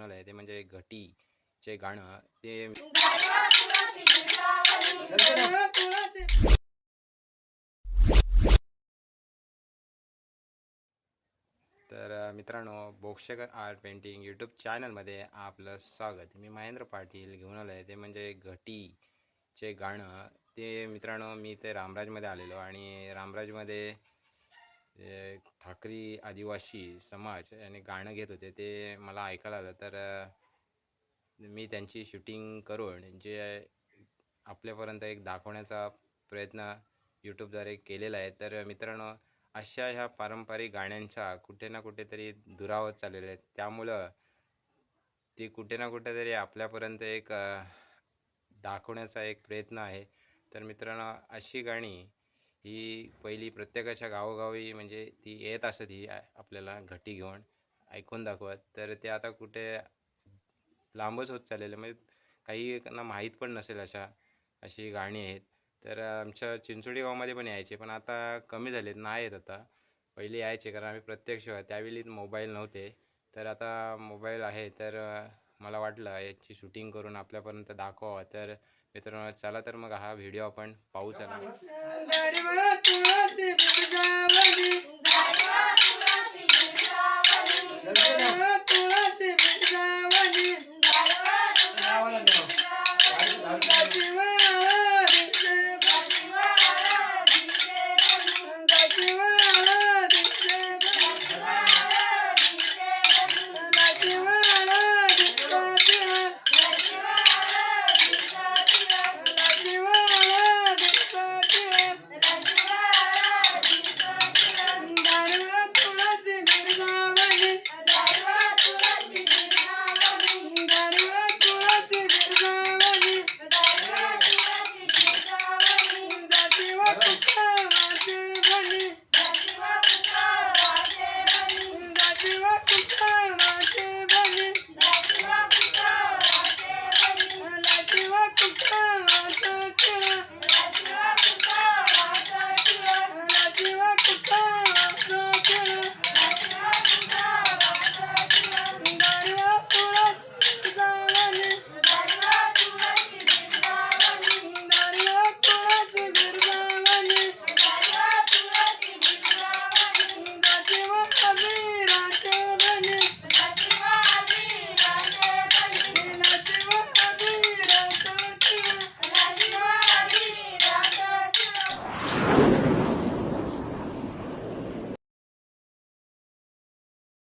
घेऊन आहे ते म्हणजे घटीचे गाणं ते तर मित्रांनो बोक्षकर आर्ट पेंटिंग यूट्यूब चॅनलमध्ये आपलं स्वागत. मी महेंद्र पाटील घेऊन आलो आहे ते म्हणजे घटीचे गाणं. ते मित्रांनो मी ते रामराजमध्ये आलेलो आणि रामराजमध्ये ठाकरी आदिवासी समाज आणि गाणं घेत होते ते मला ऐकायला आलं. तर मी त्यांची शूटिंग करून जे आपल्यापर्यंत एक दाखवण्याचा प्रयत्न यूट्यूबद्वारे केलेला आहे. तर मित्रांनो अशा ह्या पारंपरिक गाण्यांचा कुठे ना कुठेतरी दुरावत चाललेला आहे. त्यामुळं ती कुठे ना कुठेतरी आपल्यापर्यंत एक दाखवण्याचा एक प्रयत्न आहे. तर मित्रांनो अशी गाणी ही पहिली प्रत्येकाच्या गावोगावी म्हणजे ती येत असत ही आपल्याला घटी घेऊन ऐकून दाखवत. तर ते आता कुठे लांबच होत चाललेलं म्हणजे काही ना माहीत पण नसेल अशा अशी गाणी आहेत. तर आमच्या चिंचोडी गावामध्ये पण यायचे पण आता कमी झालेत नाही आहेत आता. पहिले यायचे कारण आम्ही प्रत्यक्ष त्यावेळी मोबाईल नव्हते. तर आता मोबाईल आहे तर मला वाटलं याची शूटिंग करून आपल्यापर्यंत दाखवावं. तर मित्रांनो चला तर मग हा व्हिडिओ आपण पाहू चला.